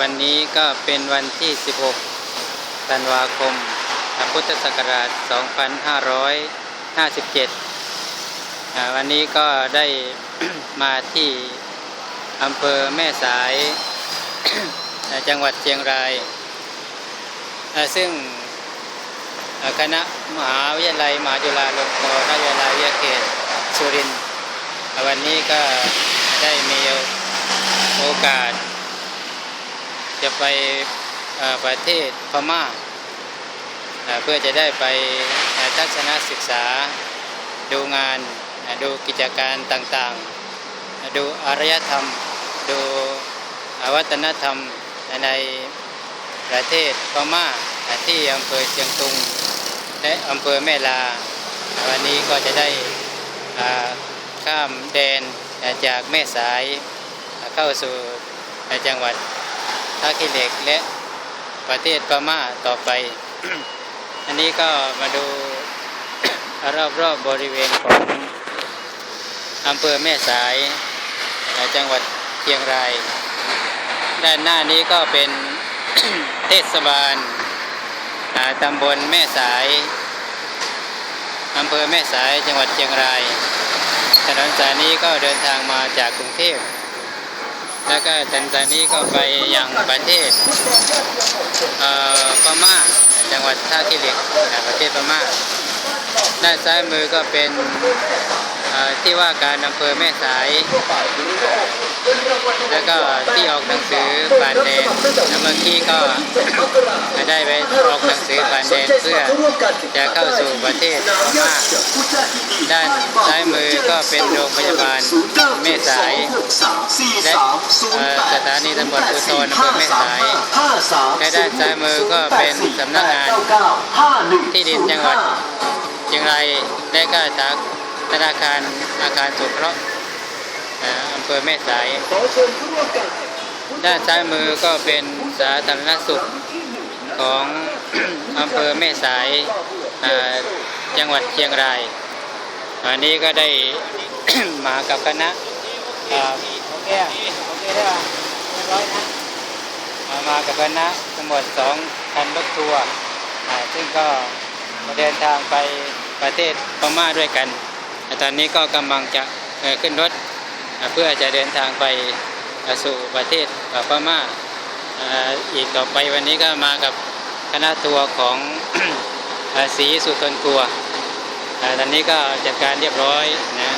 วันนี้ก็เป็นวันที่ 16 ธันวาคม พุทธศักราช 2557 วันนี้ก็ได้มาที่อำเภอแม่สาย จังหวัดเชียงราย ซึ่งคณะมหาวิทยาลัยมหาจุฬาลงกรณราชวิทยาลัยยาเขตสุรินทร์วันนี้ก็ได้มีโอกาส จะ ไปประเทศพม่าเอ่อเพื่อจะได้ไปทัศนศึกษาดูงานดูกิจการต่างๆ ดูอารยธรรม ดูอ่อวัฒนธรรมในประเทศพม่าเอ่อที่อำเภอเชียงตุง และอำเภอแม่ลา วันนี้ก็จะได้ข้ามแดนจากแม่สายเข้าสู่จังหวัดาขี้เหล็กและประเทศพม่าต่อไป อันนี้ก็มาดูรอบๆบบริเวณของอำเภอแม่สายในจังหวัดเชียงราย ด้านหน้านี้ก็เป็นเทศบาลตำบลแม่สายอำเภอแม่สายจังหวัดเชียงรายถนนสายนี้ก็เดินทางมาจากกรุงเทพ แล้วก็ถนนสานี้ก็ไปยังประเทศเอ่อพม่าจังหวัดท่าขี้เหล็กประเทศพม่าด้านซ้ายมือก็เป็นที่ว่าการอำเภอแม่สาย แล้วก็ที่ออก แล้วเมื่อกี้ก็ได้ไปออกหนังสือผ่านแดนเพื่อจะเข้าสู่ประเทศพม่าด้านซ้ายมือก็เป็นโรงพยาบาลแม่สายและสถานีตำรวจภูธรอำเภอแม่สายและด้านซ้ายมือก็เป็นสำนักงานที่ดินจังหวัดเชียงรายและก็จากธนาคารอาคารสงเคราะห์เอ่ออำเภอแม่สาย ด้านซ้ายมือก็เป็นสาธารณสุขของอำเภอแม่สายจังหวัดเชียงรายวันนี้ก็ได้ มากับคณะโอเคโอเคได้ป่ะเรียบร้อยนะมามากับคณะทั้งหมดสองคันรถทัวร์ซึ่งก็เดินทางไปประเทศพม่าด้วยกัน ตอนนี้ก็กำลังจะขึ้นรถเพื่อจะเดินทางไป สู่ประเทศอ่าพม่าอ่าอีกต่อไปวันนี้ก็มากับคณะทัวร์ของอาซีสุทนทัวร์อ่าตอนนี้ก็จัดการเรียบร้อยนะ